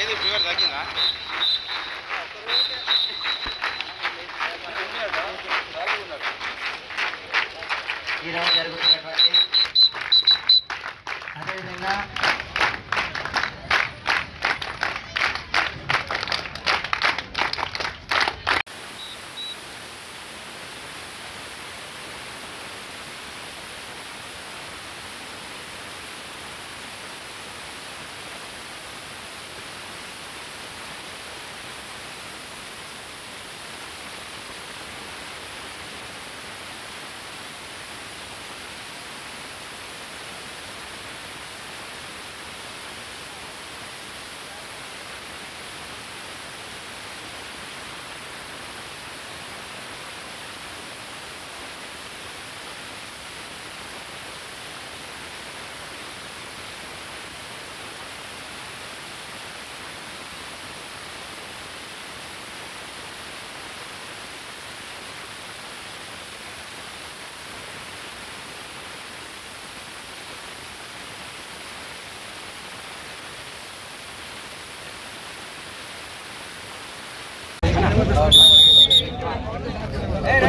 ఏది ఫీవర్ తగ్గిందా? ఈరోజు జరుగుతున్నటువంటి అదేవిధంగా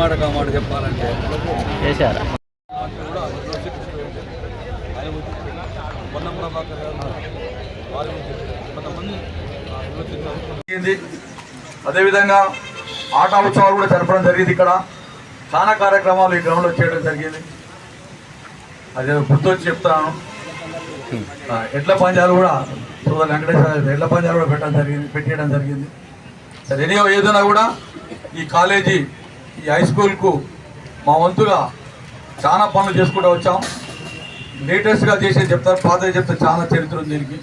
మాట చెప్పాలంటే చేశారా. అదేవిధంగా ఆట ఉత్సవాలు కూడా జరపడం జరిగింది ఇక్కడ. చాలా కార్యక్రమాలు ఈ గ్రౌండ్లో చేయడం జరిగింది. అదే గుర్తొచ్చి చెప్తాను. ఎడ్ల పంజాలు కూడా సోదరు వెంకటేశ్వర ఎడ్ల పంజాలు కూడా పెట్టడం జరిగింది పెట్టేయడం జరిగింది. సరే ఏదైనా కూడా ఈ కాలేజీ ఈ హై స్కూల్కు మా వంతుగా చాలా పనులు చేసుకుంటూ వచ్చాం. లేటెస్ట్గా చేసేది చెప్తారు పాత చెప్తే చాలా చరిత్ర ఉంది దీనికి.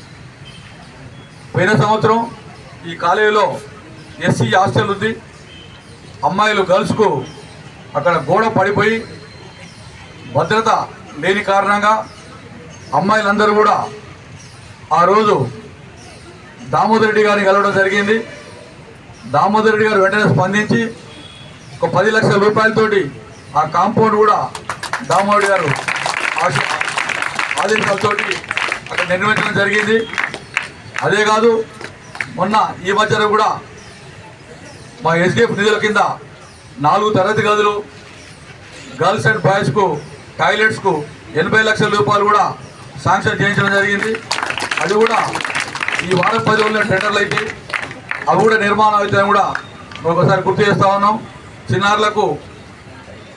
పోయిన సంవత్సరం ఈ కాలేజీలో ఎస్సీ హాస్టల్ ఉంది. అమ్మాయిలు గర్ల్స్కు అక్కడ గోడ పడిపోయి భద్రత లేని కారణంగా అమ్మాయిలందరూ కూడా ఆ రోజు దామోదర్ రెడ్డి గారిని కలవడం జరిగింది. దామోదర్ రెడ్డి గారు వెంటనే స్పందించి ఒక పది లక్షల రూపాయలతోటి ఆ కాంపౌండ్ కూడా దామోడి గారు ఆదేశాలతో అక్కడ నిర్మించడం జరిగింది. అదే కాదు మొన్న ఈ మధ్యన కూడా మా ఎస్డిఎఫ్ నిధుల కింద నాలుగు తరగతి గదులు గర్ల్స్ అండ్ బాయ్స్కు టాయిలెట్స్కు ఎనభై లక్షల రూపాయలు కూడా శాంక్షన్ చేయించడం జరిగింది. అది కూడా ఈ వారం పది రోజుల టెండర్లు అయితే అవి కూడా నిర్మాణం అవుతాయని కూడా ఒకసారి గుర్తు చేస్తా ఉన్నాం. చిన్నారులకు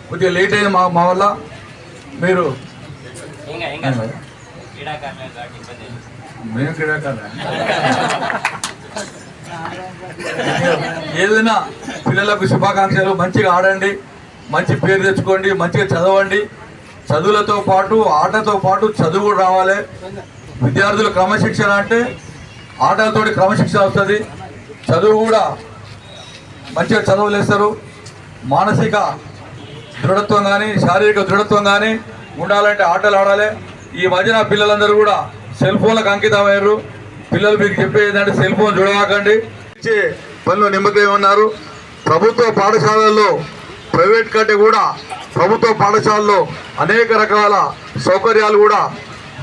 కొద్దిగా లేట్ అయింది మా మా వల్ల మీరు మేము క్రీడాకారులే. ఏదైనా పిల్లలకు శుభాకాంక్షలు మంచిగా ఆడండి మంచి పేరు తెచ్చుకోండి మంచిగా చదవండి. చదువులతో పాటు ఆటతో పాటు చదువు కూడా రావాలి. విద్యార్థులు క్రమశిక్షణ అంటే ఆటలతోటి క్రమశిక్షణ వస్తుంది. చదువు కూడా మంచిగా చదువులేస్తారు. మానసిక దృఢత్వం కానీ శారీరక దృఢత్వం కానీ ఉండాలంటే ఆటలు ఆడాలి. ఈ మధ్యన పిల్లలందరూ కూడా సెల్ ఫోన్లకు అంకితమయ్యారు. పిల్లలు మీకు చెప్పేది ఏంటంటే సెల్ ఫోన్ చూడవాకండి ఇచ్చే పనులు నిమ్మకం ఉన్నారు. ప్రభుత్వ పాఠశాలల్లో ప్రైవేట్ కంటే కూడా ప్రభుత్వ పాఠశాలలో అనేక రకాల సౌకర్యాలు కూడా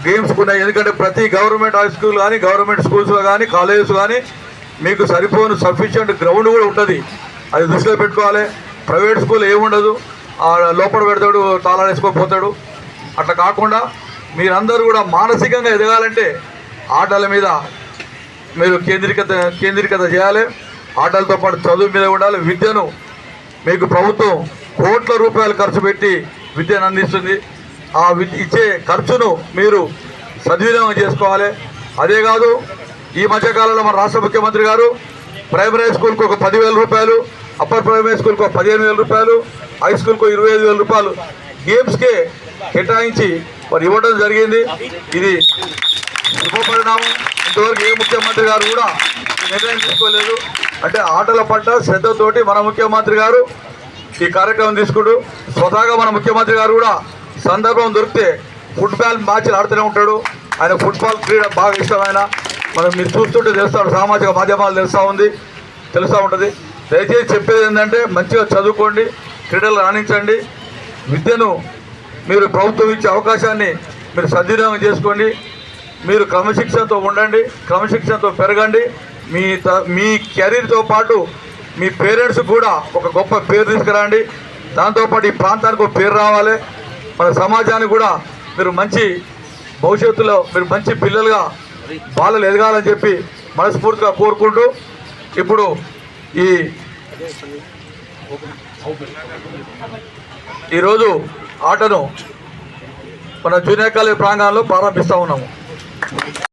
గేమ్స్ ఉన్నాయి ఎందుకంటే ప్రతి గవర్నమెంట్ హై స్కూల్ కానీ గవర్నమెంట్ స్కూల్స్లో కానీ కాలేజెస్ కానీ మీకు సరిపోను సఫిషియంట్ గ్రౌండ్ కూడా ఉంటుంది. అది దృష్టిలో పెట్టుకోవాలి. ప్రైవేట్ స్కూల్ ఏముండదు. ఆ లోపల పెడతాడు తాళాలు వేసుకోకపోతాడు అట్లా కాకుండా మీరందరూ కూడా మానసికంగా ఎదగాలంటే ఆటల మీద మీరు కేంద్రీకత కేంద్రీకత చేయాలి. ఆటలతో పాటు చదువు మీద ఉండాలి. విద్యను మీకు ప్రభుత్వం కోట్ల రూపాయలు ఖర్చు పెట్టి విద్యను అందిస్తుంది. ఆ విద్య ఇచ్చే ఖర్చును మీరు సద్వినియోగం చేసుకోవాలి. అదే కాదు ఈ మధ్యకాలంలో మన రాష్ట్ర ముఖ్యమంత్రి గారు ప్రైమరీ స్కూల్కి ఒక పదివేల రూపాయలు అప్పర్ ప్రైమరీ స్కూల్కి ఒక పదిహేను వేల రూపాయలు హై స్కూల్కి ఇరవై ఐదు వేల రూపాయలు. గేమ్స్కే కేటాయించి మరి ఇవ్వడం జరిగింది. ఇది శుభపరిణామం ఇంతవరకు ఏ ముఖ్యమంత్రి గారు కూడా నిర్ణయం తీసుకోలేదు. అంటే ఆటల పట్ల శ్రద్ధతోటి మన ముఖ్యమంత్రి గారు ఈ కార్యక్రమం తీసుకుంటూ స్వతహాగా మన ముఖ్యమంత్రి గారు కూడా సందర్భం దొరికితే ఫుట్బాల్ మ్యాచ్లు ఆడుతూనే ఉంటాడు. ఆయన ఫుట్బాల్ క్రీడ బాగా ఇష్టమైన. మనం మీరు చూస్తుంటే తెలుస్తాడు సామాజిక మాధ్యమాలు తెలుస్తూ ఉంది తెలుస్తూ ఉంటుంది. దయచేసి చెప్పేది ఏంటంటే మంచిగా చదువుకోండి క్రీడలు రాణించండి. విద్యను మీరు ప్రభుత్వం ఇచ్చే అవకాశాన్ని మీరు సద్వినియోగం చేసుకోండి. మీరు క్రమశిక్షణతో ఉండండి క్రమశిక్షణతో పెరగండి. మీ త- మీ కెరీర్తో పాటు మీ పేరెంట్స్ కూడా ఒక గొప్ప పేరు తీసుకురండి. దాంతోపాటు ఈ ప్రాంతానికి ఒక పేరు రావాలి. మన సమాజానికి కూడా మీరు మంచి భవిష్యత్తులో మీరు మంచి పిల్లలుగా బాలలు ఎదగాలని చెప్పి మనస్ఫూర్తిగా కోరుకుంటూ ఇప్పుడు ఈ ఈరోజు ఆటను మన జూనియర్ కాలేజ్ ప్రాంగణంలో ప్రారంభిస్తూ ఉన్నాము.